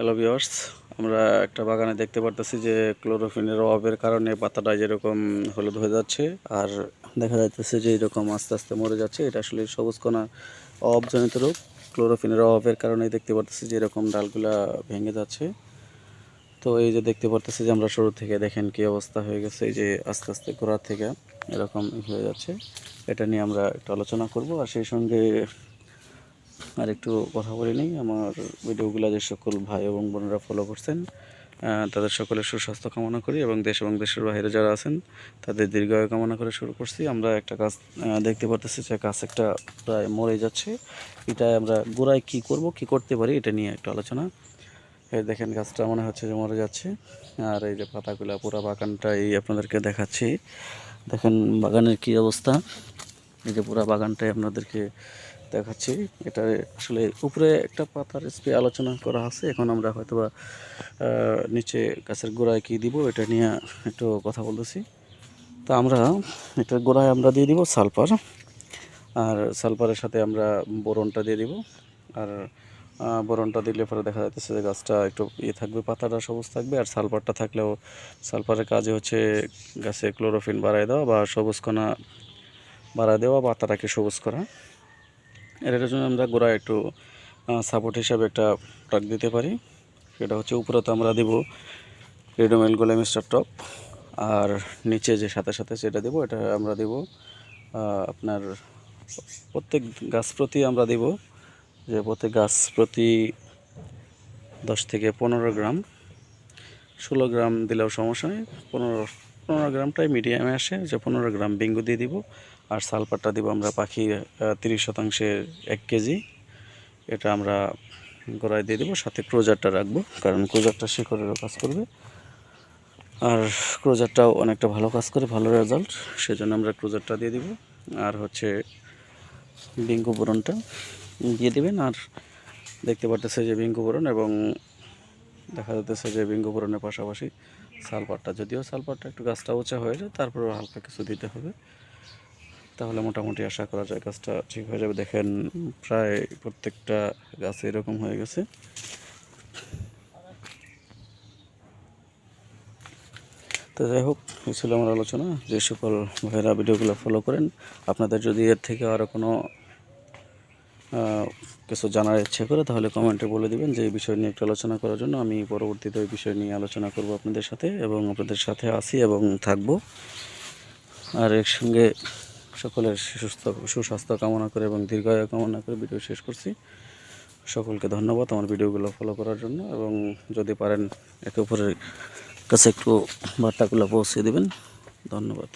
Hello viewers আমরা একটা বাগানে দেখতে পারতেছি যে ক্লোরোফিনের অভাবের কারণে পাতাটা যেরকম হলুদ হয়ে যাচ্ছে, আর দেখা যাইতেছে যে এরকম আস্তে আস্তে মরে যাচ্ছে। এটা আসলে সবুজ কণা অভাবজনিত রোগ। ক্লোরোফিনের অভাবের কারণে দেখতে পারতেছি যে এরকম ডালগুলা ভেঙে যাচ্ছে। তো এই যে দেখতে পারতেছি যে আমরা শুরু থেকে দেখেন কি অবস্থা হয়ে গেছে, এই যে আস্তে আস্তে গোড়া থেকে এরকম হয়ে যাচ্ছে। এটা নিয়ে আমরা একটু আলোচনা করব, আর সেই সঙ্গে আর একটু কথা বলে নিই। আমার ভিডিওগুলো যে সকল ভাই এবং বোনেরা ফলো করছেন তাদের সকলের সুস্বাস্থ্য কামনা করি এবং দেশ এবং দেশের বাইরে যারা আছেন, তাদের দীর্ঘায়ু কামনা করে শুরু করছি। আমরা একটা কাজ দেখতে পারতেছি যে কাজ একটা প্রায় মরে যাচ্ছে। এটাই আমরা গোড়ায় কি করব, কি করতে পারি, এটা নিয়ে একটু আলোচনা। এই দেখেন, গাছটা মনে হচ্ছে যে মরে যাচ্ছে। আর এই যে পাতাগুলো, পুরো বাগানটা এই আপনাদেরকে দেখাচ্ছি। দেখেন, বাগানের কি অবস্থা? এই যে পুরো বাগানটাই আপনাদেরকে দেখাচ্ছি। এটা আসলে উপরে একটা পাতার স্প্রে আলোচনা করা আছে। এখন আমরা হয়তোবা আহ, নিচে গাছের গোড়ায় কি দিব এটা নিয়ে একটু কথা বলতেছি। তো আমরা এটা গোড়ায় আমরা দিয়ে দিব সালফার। আর সালফারের সাথে আমরা বোরনটা দিয়ে দিব। আর বোরনটা দিলে পরে দেখা যাচ্ছে যে গাছটা একটু ইয়ে থাকবে পাতাটা সবুজ থাকবে। আর সালফারটা থাকলেও সালফারের কাজে হচ্ছে গাছে ক্লোরোফিন বাড়ায় দেওয়া বা সবুজ কণা বাড়ায় দেওয়া পাতাটাকে সবুজ করা। এর জন্য আমরা গোড়ায় একটু সাপোর্ট হিসাবে একটা টক দিতে পারি। সেটা হচ্ছে উপরে তো আমরা দিব রেডোমেল গোলে মিস্টার টপ, আর নিচে যে সাথে সাথে সেটা দেবো, এটা আমরা দেব আপনার প্রত্যেক গাছ প্রতি আমরা দেব, যে প্রত্যেক গাছ প্রতি দশ থেকে পনেরো গ্রাম, ষোলো গ্রাম দিলেও সমস্যা নেই, পনেরো পনেরো গ্রামটাই মিডিয়ামে আসে, যে পনেরো গ্রাম বেঙ্গু দিয়ে দিব। আর সালফারটা দিব আমরা পাখি তিরিশ শতাংশের এক কেজি। এটা আমরা গোড়ায় দিয়ে দেবো, সাথে ক্রোজারটা রাখব, কারণ ক্রোজারটা শিকড়েরও কাজ করবে। আর ক্রোজারটাও অনেকটা ভালো কাজ করে, ভালো রেজাল্ট সেজন্য আমরা ক্রোজারটা দিয়ে দিব। আর হচ্ছে বিঙ্গু বোরনটা দিয়ে দিবেন, আর দেখতে পারতেছে যে বিঙ্গু বোরন এবং দেখা যাচ্ছে যে বিঙ্গু বোরনের পাশাপাশি সালফারটা যদিও সালফারটা একটু গাছটা উঁচা হয়ে যায়, তারপরেও হালকা কিছু দিতে হবে। তাহলে মোটামুটি আশা করা যায় গাছটা ঠিক হয়ে যাবে। দেখেন, প্রায় প্রত্যেকটা গাছে এরকম হয়ে গেছে। তো যাই হোক, এই ছিল আমার আলোচনা। যে সকল ভাইরা ভিডিওগুলো ফলো করেন, আপনাদের যদি এর থেকে আরও কোনো কিছু জানার ইচ্ছে করে, তাহলে কমেন্টে বলে দিবেন যে এই বিষয় নিয়ে একটু আলোচনা করার জন্য আমি পরবর্তীতে ওই বিষয় নিয়ে আলোচনা করব আপনাদের সাথে এবং আপনাদের সাথে আসি এবং থাকব। আর এর সঙ্গে সকলের সুস্থ, সুস্বাস্থ্য কামনা করে এবং দীর্ঘায়ু কামনা করে ভিডিও শেষ করছি। সকলকে ধন্যবাদ আমার ভিডিওগুলো ফলো করার জন্য এবং যদি পারেন একে অপরের কাছে একটু বার্তাগুলো পৌঁছে দেবেন। ধন্যবাদ।